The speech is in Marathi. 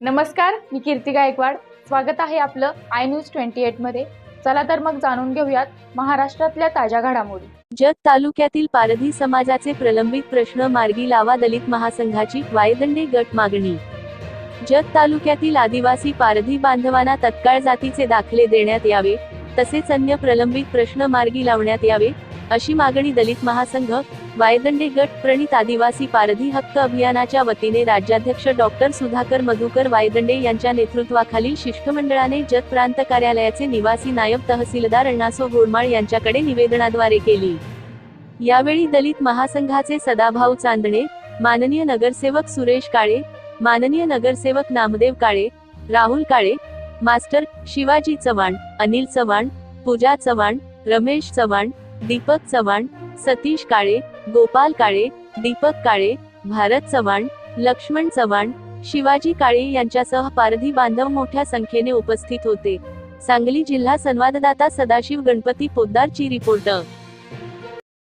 नमस्कार मी कीर्ती गायकवाड. स्वागत आहे आपलं आय न्यूज ट्वेंटी एटमध्ये. चला तर मग जाणून घेऊयात महाराष्ट्रातल्या ताज्या घडामोडी. जत तालुक्यातील पारधी समाजाचे प्रलंबित प्रश्न मार्गी लावा दलित महासंघाची वायदंडे गट मागणी. जत तालुक्यातील आदिवासी पारधी बांधवांना तत्काळ जातीचे दाखले देण्यात यावे. तसेच अन्य प्रलंबित प्रश्न मार्गी लावण्यात यावे अशी मागणी दलित महासंघ वायदंडे गट प्रणित आदिवासी पारधी हक्क अभियानाच्या वतीने राज्याध्यक्ष डॉक्टर सुधाकर मधुकर वायदंडे यांच्या नेतृत्वाखालील शिष्टमंडळाने जत प्रांत कार्यालयाचे निवासी नायब तहसीलदार अण्णासो गोडमाळ यांच्याकडे निवेदनाद्वारे केली. यावेळी दलित महासंघाचे सदाभाऊ चांदणे माननीय नगरसेवक सुरेश काळे माननीय नगरसेवक नामदेव काळे राहुल काळे मास्टर शिवाजी चव्हाण अनिल चव्हाण पूजा चव्हाण रमेश चव्हाण दीपक चव्हाण सतीश काळे गोपाल काळे दीपक काळे भारत चव्हाण लक्ष्मण चव्हाण शिवाजी काळे यांच्यासह पारधी बांधव मोठ्या संख्येने उपस्थित होते. सांगली जिल्हा संवाददाता सदाशिव गणपती पोद्दारची रिपोर्टर